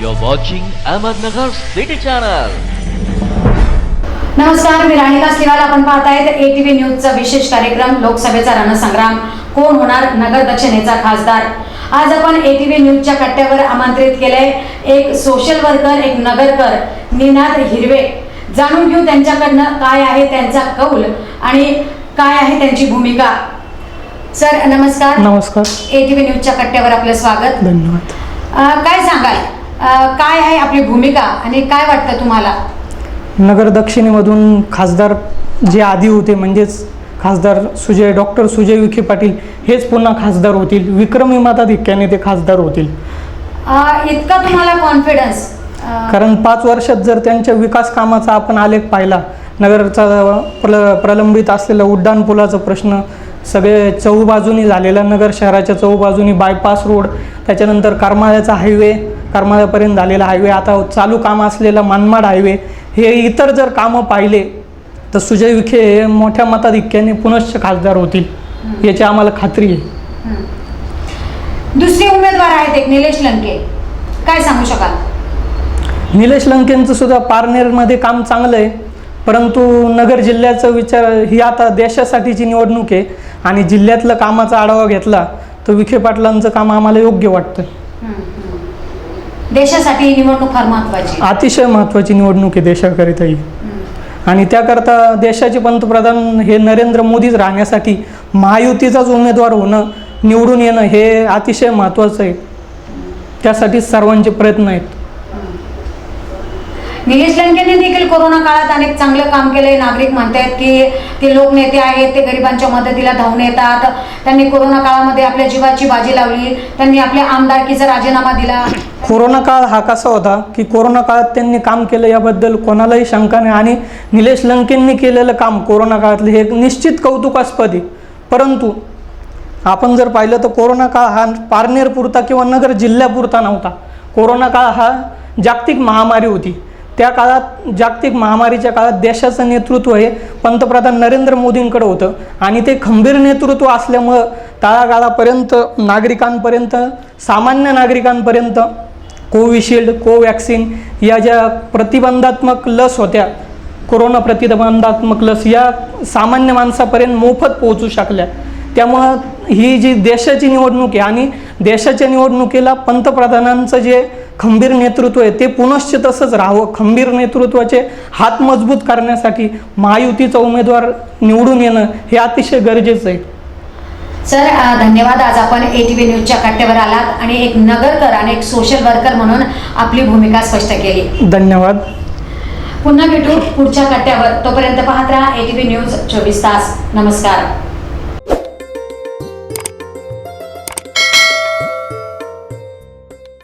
You're watching Ahmednagar City Channel. नमस्कार मी राणिका स्लिवाल आपण पाहतायत ATV न्यूजचा विशेष कार्यक्रम लोकसभेचा रणसंग्राम. कोण होणार नगर दक्षिणेचा खासदार? आज आपण एटीव्ही न्यूजच्या कट्ट्यावर आमंत्रित केले एक सोशल वर्कर एक नगरकर निनाद हिरवे. जाणून घेऊ त्यांच्याकडनं काय आहे त्यांचा कौल आणि काय आहे त्यांची भूमिका. सर नमस्कार. नमस्कार. एटीव्ही न्यूजच्या कट्ट्यावर आपलं स्वागत. धन्यवाद. काय सांगाल? काय आहे आपली भूमिका आणि काय वाटतं तुम्हाला? नगर दक्षिणेमधून खासदार जे आधी होते म्हणजेच खासदार सुजय डॉक्टर सुजय विखे पाटील हेच पुन्हा खासदार होतील. विक्रमी मताधिक्याने ते खासदार होतील. इतका तुम्हाला कॉन्फिडन्स कारण पाच वर्षात जर त्यांच्या विकास कामाचा आपण आलेख पाहिला नगरचा प्र प्रलंबित असलेला उड्डाण पुलाचा प्रश्न सगळे चौबाजूनी झालेला नगर शहराच्या चौबाजूनी बायपास रोड त्याच्यानंतर करमाळ्याचा हायवे करमाळ्यापर्यंत झालेला हायवे आता चालू काम असलेला मनमाड हायवे हे इतर जर कामं पाहिले तर सुजय विखे हे मोठ्या मताधिक्याने पुनश्च खासदार होतील याची आम्हाला खात्री आहे. दुसरे उमेदवार आहेत एक निलेश लंके. काय सांगू शकाल? निलेश लंकेंचं सुद्धा पारनेरमध्ये काम चांगलं आहे परंतु नगर जिल्ह्याचा विचार ही आता देशासाठीची निवडणूक आहे आणि जिल्ह्यातलं कामाचा आढावा घेतला तर विखे पाटलांचं काम आम्हाला योग्य वाटतं. देशासाठी ही निवडणूक फार महत्वाची अतिशय महत्त्वाची निवडणूक आहे देशाकरिता ही आणि त्याकरता देशाचे पंतप्रधान हे नरेंद्र मोदीच राहण्यासाठी महायुतीचाच उमेदवार होणं निवडून येणं हे अतिशय महत्त्वाचं आहे. त्यासाठी सर्वांचे प्रयत्न आहेत. निलेश लंकेने देखील कोरोना काळात अनेक चांगलं काम केलंय. नागरिक म्हणतात की ते लोक नेते आहेत ते गरिबांच्या मदतीला धावून येतात. त्यांनी कोरोना काळामध्ये आपल्या जीवाची बाजी लावली. त्यांनी आपल्या आमदारकीचा राजीनामा दिला. कोरोना काळ हा कसा होता की कोरोना काळात त्यांनी काम केलं याबद्दल कोणालाही शंका नाही आणि निलेश लंकेंनी केलेलं काम कोरोना काळातले हे एक निश्चित कौतुकास्पद आहे. परंतु आपण जर पाहिलं तर कोरोना काळ हा पारनेरपुरता किंवा नगर जिल्ह्यापुरता नव्हता. कोरोना काळ हा जागतिक महामारी होती. त्या काळात जागतिक महामारीच्या काळात देशाचं नेतृत्व हे पंतप्रधान नरेंद्र मोदींकडे होतं आणि ते खंबीर नेतृत्व असल्यामुळं तळागाळापर्यंत नागरिकांपर्यंत सामान्य नागरिकांपर्यंत कोविशिल्ड कोवॅक्सिन या ज्या प्रतिबंधात्मक लस होत्या कोरोना प्रतिबंधात्मक लस या सामान्य माणसापर्यंत मोफत पोहोचू शकल्या. त्यामुळं ही जी देशाची निवडणूक आहे आणि देशाच्या निवडणुकीला पंतप्रधानांचं जे खंबीर नेतृत्व आहे ते पुनश्च तसंच राहावं. खंबीर नेतृत्वाचे हात मजबूत करण्यासाठी महायुतीचा उमेदवार निवडून येणं हे अतिशय गरजेचं आहे. सर धन्यवाद. आज आपण एटीव्ही न्यूजच्या कट्ट्यावर आलात आणि एक नगरकर आणि एक सोशल वर्कर म्हणून आपली भूमिका स्पष्ट केली. धन्यवाद. पुन्हा भेटू पुढच्या कट्ट्यावर तोपर्यंत पाहत राहा एटीव्ही न्यूज चोवीस तास. नमस्कार.